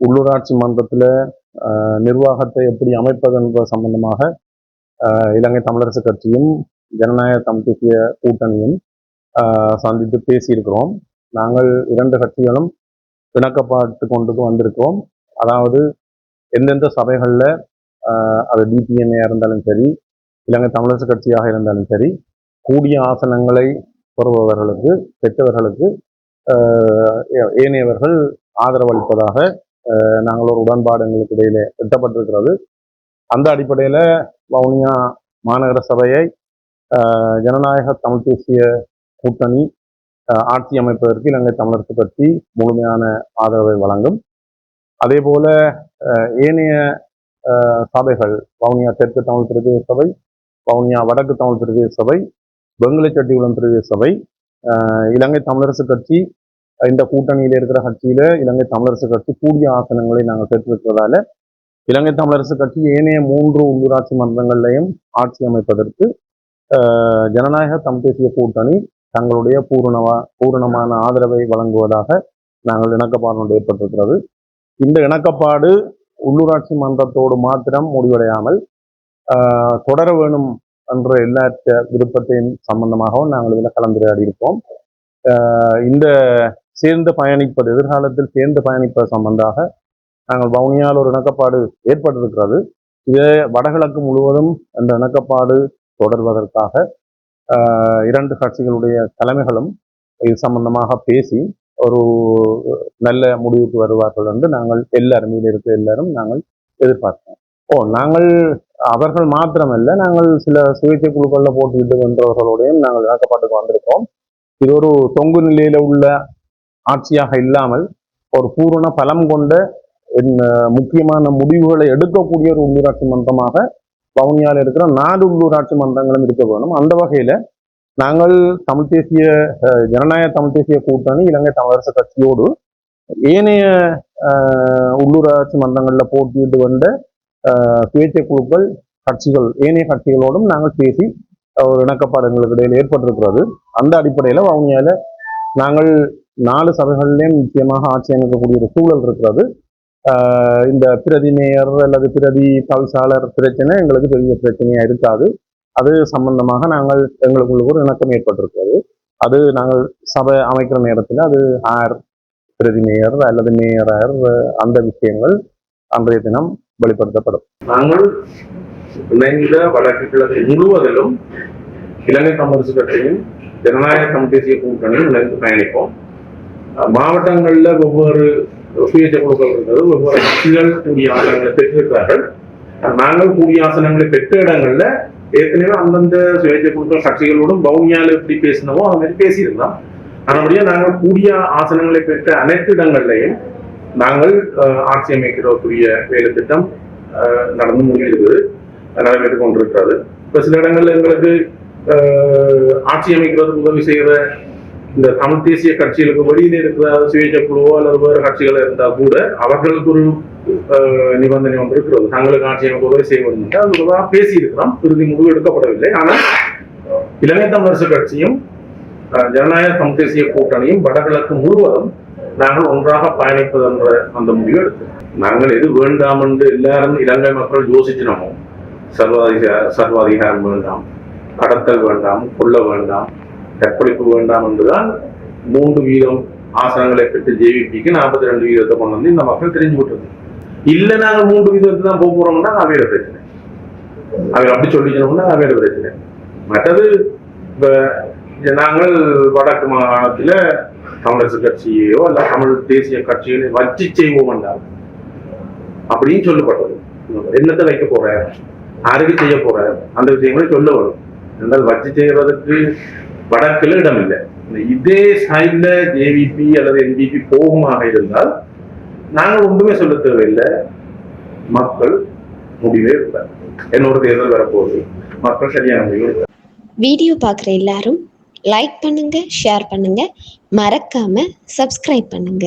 உள்ளூராட்சி மன்றத்தில் நிர்வாகத்தை எப்படி அமைப்பது என்பது சம்பந்தமாக இலங்கை தமிழரசு கட்சியும் ஜனநாயக தமிழ்த்திய கூட்டணியும் சந்தித்து பேசியிருக்கிறோம். நாங்கள் இரண்டு கட்சிகளும் இணக்கப்பாட்டு கொண்டு வந்திருக்கிறோம். அதாவது எந்தெந்த சபைகளில் அது டிபிஎன்ஏ இருந்தாலும் சரி இலங்கை தமிழரசு கட்சியாக இருந்தாலும் சரி கூடிய ஆசனங்களை பெறுபவர்களுக்கு பெற்றவர்களுக்கு ஏனையவர்கள் ஆதரவளிப்பதாக நாங்கள் ஒரு உடன்பாடு எங்களுக்கு இடையிலே எட்டப்பட்டிருக்கிறது. அந்த அடிப்படையில் வவுனியா மாநகர சபையை ஜனநாயக தமிழ் தேசிய கூட்டணி ஆட்சி அமைப்பதற்கு இலங்கை தமிழரசு கட்சி முழுமையான ஆதரவை வழங்கும். அதே போல ஏனைய சபைகள் வவுனியா தெற்கு தமிழ் பிரதேச சபை வவுனியா வடக்கு தமிழ் பிரதேச சபை பெங்கலச்சட்டிகுளம் பிரதேச சபை இலங்கை தமிழரசு கட்சி இந்த கூட்டணியில் இருக்கிற கட்சியில இலங்கை தமிழரசு கட்சி கூடிய ஆசனங்களை நாங்கள் பெற்றிருக்கிறதால இலங்கை தமிழரசு கட்சி ஏனைய மூன்று உள்ளூராட்சி மன்றங்களையும் ஆட்சி அமைப்பதற்கு ஜனநாயக தமிழ்தேசிய கூட்டணி தங்களுடைய பூரணமா பூரணமான ஆதரவை வழங்குவதாக நாங்கள் இணக்கப்பாடு ஏற்பட்டிருக்கிறது. இந்த இணக்கப்பாடு உள்ளூராட்சி மன்றத்தோடு மாத்திரம் முடிவடையாமல் தொடர வேணும் என்ற எல்லாற்ற விருப்பத்தின் சம்பந்தமாகவும் நாங்கள் இதில் கலந்துரையாடி இருப்போம் இந்த சேர்ந்து பயணிப்பது எதிர்காலத்தில் சேர்ந்து பயணிப்பது சம்பந்தமாக நாங்கள் வவுனியால் ஒரு இணக்கப்பாடு ஏற்பட்டிருக்கிறது. இதே வடகிழக்கு முழுவதும் அந்த இணக்கப்பாடு தொடர்வதற்காக இரண்டு கட்சிகளுடைய தலைமைகளும் இது சம்பந்தமாக பேசி ஒரு நல்ல முடிவுக்கு வருவார்கள் என்று நாங்கள் எல்லாரும் மீது இருக்க எல்லாரும் நாங்கள் எதிர்பார்க்கிறோம் ஓ நாங்கள் அவர்கள் மாத்திரமல்ல நாங்கள் சில சுயேட்சை குழுக்களில் போட்டியிட்டு வென்றவர்களோடையும் நாங்கள் இணக்கப்பாட்டுக்கு வந்திருக்கோம். இது ஒரு தொங்கு நிலையில உள்ள ஆட்சியாக இல்லாமல் ஒரு பூரண பலம் கொண்ட முக்கியமான முடிவுகளை எடுக்கக்கூடிய ஒரு உள்ளூராட்சி மன்றமாக வவுனியாவில் இருக்கிற நாடு உள்ளூராட்சி மன்றங்களும் இருக்க வேணும் அந்த வகையில் நாங்கள் தமிழ் தேசிய ஜனநாயக தமிழ் தேசிய கூட்டணி இலங்கை தமிழரசு கட்சியோடு ஏனைய உள்ளூராட்சி மன்றங்களில் போட்டியிட்டு வந்த சுயேட்சை குழுக்கள் கட்சிகள் ஏனைய கட்சிகளோடும் நாங்கள் பேசி ஒரு இணக்கப்பாடுகளுக்கு இடையில் ஏற்பட்டிருக்கிறது. அந்த அடிப்படையில் வவுனியாவில் நாங்கள் நாலு சபைகளிலேயும் முக்கியமாக ஆட்சி அமைக்கக்கூடிய ஒரு சூழல் இருக்கிறது. ஆஹ் இந்த பிரதி மேயர் அல்லது பிரதி தவிசாளர் பிரச்சனை எங்களுக்கு பெரிய பிரச்சனையா இருக்காது. அது சம்பந்தமாக நாங்கள் எங்களுக்குள்ள ஒரு இணக்கம் ஏற்பட்டிருக்கிறது. அது நாங்கள் சபை அமைக்கிற நேரத்தில் அது ஆர் பிரதி மேயர் அல்லது மேயர் அந்த விஷயங்கள் அன்றைய தினம் வெளிப்படுத்தப்படும். நாங்கள் இணைந்த வடக்கு முழுவதிலும் இலங்கை கம்யூனிஸ்ட் கட்சியின் ஜனநாயக தமிழ் தேசிய கூட்டணியும் பயணிப்போம். மாவட்டங்களில் மாவட்டங்கள்ல ஒவ்வொரு சுயேட்சை குழுக்கள் இருந்தது ஒவ்வொரு கட்சிகள் கூடிய ஆசனங்களை பெற்றிருக்கிறார்கள் நாங்கள் கூடிய ஆசனங்களை பெற்ற இடங்கள்ல ஏற்கனவே அந்தந்த சுயேட்சை குழுக்கள் கட்சிகளோடும் பவுனியால எப்படி பேசினவோ அது மாதிரி பேசியிருந்தோம். அதனுடைய நாங்கள் கூடிய ஆசனங்களை பெற்ற அனைத்து இடங்கள்லையும் நாங்கள் அஹ், ஆட்சி அமைக்கிறக்கூடிய வேலை திட்டம் அஹ், நடந்து முடிகிறது நடைபெற்று கொண்டிருக்கிறது. இப்போ சில இடங்கள்ல எங்களுக்கு ஆட்சி அமைக்கிறதுக்கு உதவி செய்கிற இந்த தமிழ் தேசிய கட்சிகளுக்கு வெளியில் இருக்கிற சுயேட்சை குழுவோ அல்லது வேறு கட்சிகளோ இருந்தால் கூட அவர்களுக்கு ஒரு நிபந்தனை ஒன்று இருக்கிறது. தங்களுக்கு ஆட்சி அமைக்க உதவி செய்ய வேண்டும் என்று அது பேசி இருக்கிறோம் இறுதி முடிவு எடுக்கப்படவில்லை. ஆனால் இலங்கை தமிழரசு கட்சியும் ஜனநாயக தமிழ் தேசிய கூட்டணியும் வடகிழக்கு முழுவதும் நாங்கள் ஒன்றாக பயணிப்பது என்ற அந்த முடிவு எடுத்தோம் நாங்கள் எது வேண்டாம் என்று எல்லாரும் இலங்கை மக்கள் யோசிச்சினோமோ சர்வாதிகார சர்வாதிகாரம் வேண்டாம். கடத்தல் வேண்டாம் கொள்ள வேண்டாம் கற்பழிப்பு வேண்டாம் என்றுதான் மூன்று வீதம் ஆசனங்களை பெற்று ஜேவிபிக்கு நாற்பத்தி ரெண்டு வீதத்தை கொண்டு வந்து இந்த மக்கள் தெரிஞ்சு விட்டது. இல்ல நாங்க மூன்று வீதத்தை தான் போக போறோம்னா அது பிரச்சனை. அவர் அப்படி சொல்லிக்கணும்னா அது பிரச்சனை. மற்றது இப்ப நாங்கள் வடக்கு மாகாணத்துல காங்கிரஸ் கட்சியையோ அல்ல தமிழ் தேசிய கட்சிகளையோ வச்சு செய்வோம் என்றால் அப்படின்னு சொல்லப்பட்டது. என்னத்தை வைக்க போற யாருக்கு செய்ய போற அந்த விஷயங்களை சொல்ல வரும் என்றால் வச்சு செய்வதற்கு வடக்கில் இடம் இல்லை இந்த இதே சாய்ந்த ஜேவிபி அல்லது என்பிபி போகுமாக இருந்தால் நாங்கள் ஒன்றுமே சொல்ல தேவையில்லை. மக்கள் முடிவே இல்லை. என்னோட தேர்தல் வரப்போகுது. மக்கள் சரியான முடிவு வீடியோ பார்க்குற எல்லாரும் லைக் பண்ணுங்க ஷேர் பண்ணுங்க. மறக்காம சப்ஸ்கிரைப் பண்ணுங்க.